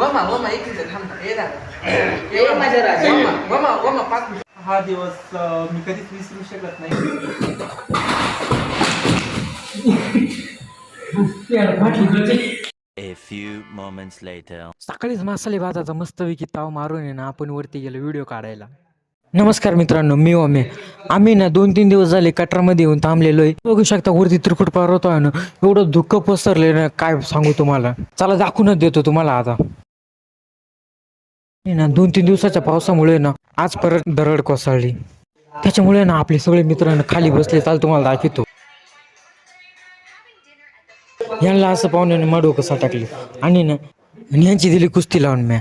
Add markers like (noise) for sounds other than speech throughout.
वमा वमा एक मिनिट थांब. ये दादा. ये माझ्या राजा. वमा वमा वमा पाच मिनिट. हा दिवस अं, मी कधीच विसरू शकत नाही. A few moments later. सकाळीच मसाले भाताचा मस्तपैकी ताव मारून आहे ना आपण वरती गेलो व्हिडिओ काढायला. नमस्कार मित्रांनो मी ओमे आम्ही ना दोन तीन दिवस झाले कटरामध्ये येऊन थांबलेलो आहे. बघू शकता वरती त्रिकुट पर्वत आहे ना एवढं दुःख पसरले ना काय सांगू तुम्हाला. चला दाखवूनच देतो तुम्हाला आता. नाही ना दोन तीन दिवसाच्या पावसामुळे ना आज परत दरड कोसळली. त्याच्यामुळे ना आपले सगळे मित्र ना खाली बसले चाल तुम्हाला दाखवतो. यांना असं पाहुण्याने माडो कसा टाकले. आणि ना यांची दिली कुस्ती लावून म्या.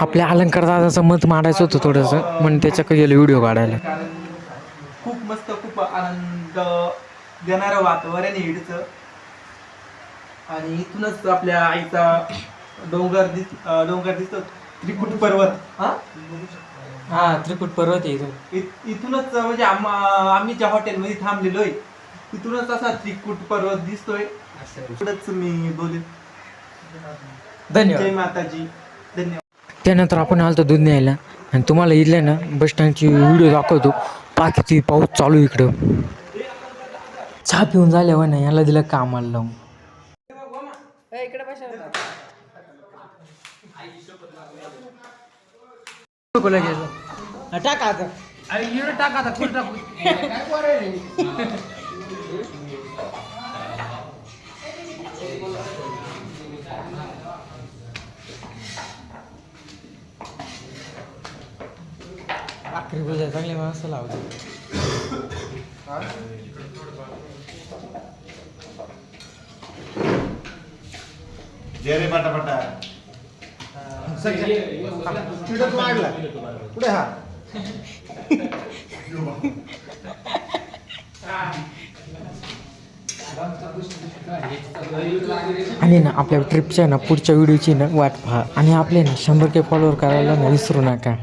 आपल्या अलंकार दादाचं मत मांडायचं होतं थोडंसं म्हणून त्याच्याकडे गेलो व्हिडिओ काढायला. खूप मस्त खूप आनंद देणारं वातावरण आहे इकडचं. आणि इथूनच आपल्या आईचा डोंगर दिस डोंगर दिसतो त्रिकुट पर्वत हा? हा त्रिकुट पर्वत आहे इथून. इत- इथूनच म्हणजे आम- आम्ही ज्या हॉटेलमध्ये थांबलेलो आहे तिथूनच असा त्रिकुट पर्वत दिसतोय. एवढंच मी बोलेन जय धन्यवाद माताजी. धन्यवाद. त्यानंतर आपण आलतो दूध न्यायला. आणि तुम्हाला इथल्या ना बस स्टँडची व्हिडिओ दाखवतो. पा किती पाऊस चालू इकडं. चहा पिऊन झाल्यावर ना याला दिलं कामाला लावून. टाका आता. टाका आता (laughs) आखरी बोजा चांगले माणसं लावतो. रे पटापटा. वाढला पुढे हा. आणि ना आपल्या ट्रिपच्या ना पुढच्या व्हिडिओची ना वाट पहा. आणि आपले ना शंभर के फॉलोअर करायला ना विसरू नका.